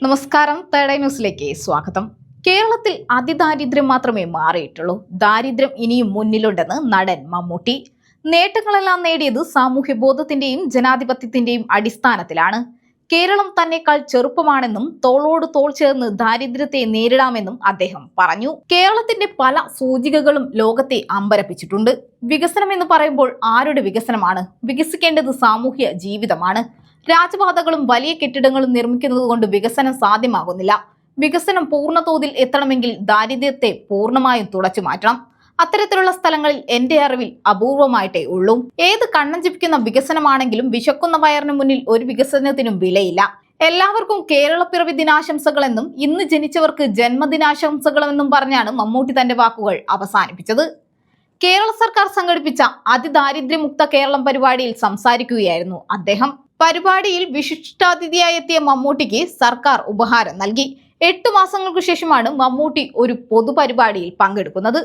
നമസ്കാരം തേടൈ ന്യൂസിലേക്ക് സ്വാഗതം. കേരളത്തിൽ അതിദാരിദ്ര്യം മാത്രമേ മാറിയിട്ടുള്ളൂ. ദാരിദ്ര്യം ഇനിയും മുന്നിലുണ്ടെന്ന് നടൻ മമ്മൂട്ടി. നേട്ടങ്ങളെല്ലാം നേടിയത് സാമൂഹ്യ ബോധത്തിന്റെയും ജനാധിപത്യത്തിന്റെയും അടിസ്ഥാനത്തിലാണ്. കേരളം തന്നെക്കാൾ ചെറുപ്പമാണെന്നും തോളോട് തോൾ ചേർന്ന് ദാരിദ്ര്യത്തെ നേരിടാമെന്നും അദ്ദേഹം പറഞ്ഞു. കേരളത്തിന്റെ പല സൂചികകളും ലോകത്തെ അമ്പരപ്പിച്ചിട്ടുണ്ട്. വികസനം എന്ന് പറയുമ്പോൾ ആരുടെ വികസനമാണ്? വികസിക്കേണ്ടത് സാമൂഹ്യ ജീവിതമാണ്. രാജപാതകളും വലിയ കെട്ടിടങ്ങളും നിർമ്മിക്കുന്നതുകൊണ്ട് വികസനം സാധ്യമാകുന്നില്ല. വികസനം പൂർണതോതിൽ എത്തണമെങ്കിൽ ദാരിദ്ര്യത്തെ പൂർണമായും തുടച്ചു മാറ്റണം. അത്തരത്തിലുള്ള സ്ഥലങ്ങളിൽ എന്റെ അറിവിൽ അപൂർവമായിട്ടേ ഉള്ളൂ. ഏത് കണ്ണഞ്ചിപ്പിക്കുന്ന വികസനമാണെങ്കിലും വിശക്കുന്ന വയറിന് മുന്നിൽ ഒരു വികസനത്തിനും വിലയില്ല. എല്ലാവർക്കും കേരളപ്പിറവി ദിനാശംസകളെന്നും ഇന്ന് ജനിച്ചവർക്ക് ജന്മദിനാശംസകളെന്നും പറഞ്ഞാണ് മമ്മൂട്ടി തന്റെ വാക്കുകൾ അവസാനിപ്പിച്ചത്. കേരള സർക്കാർ സംഘടിപ്പിച്ച അതിദാരിദ്ര്യമുക്ത കേരളം പരിപാടിയിൽ സംസാരിക്കുകയായിരുന്നു അദ്ദേഹം. പരിപാടിയിൽ വിശിഷ്ടാതിഥിയായി എത്തിയ മമ്മൂട്ടിക്ക് സർക്കാർ ഉപഹാരം നൽകി. എട്ട് മാസങ്ങൾക്കു ശേഷമാണ് മമ്മൂട്ടി ഒരു പൊതുപരിപാടിയിൽ പങ്കെടുക്കുന്നത്.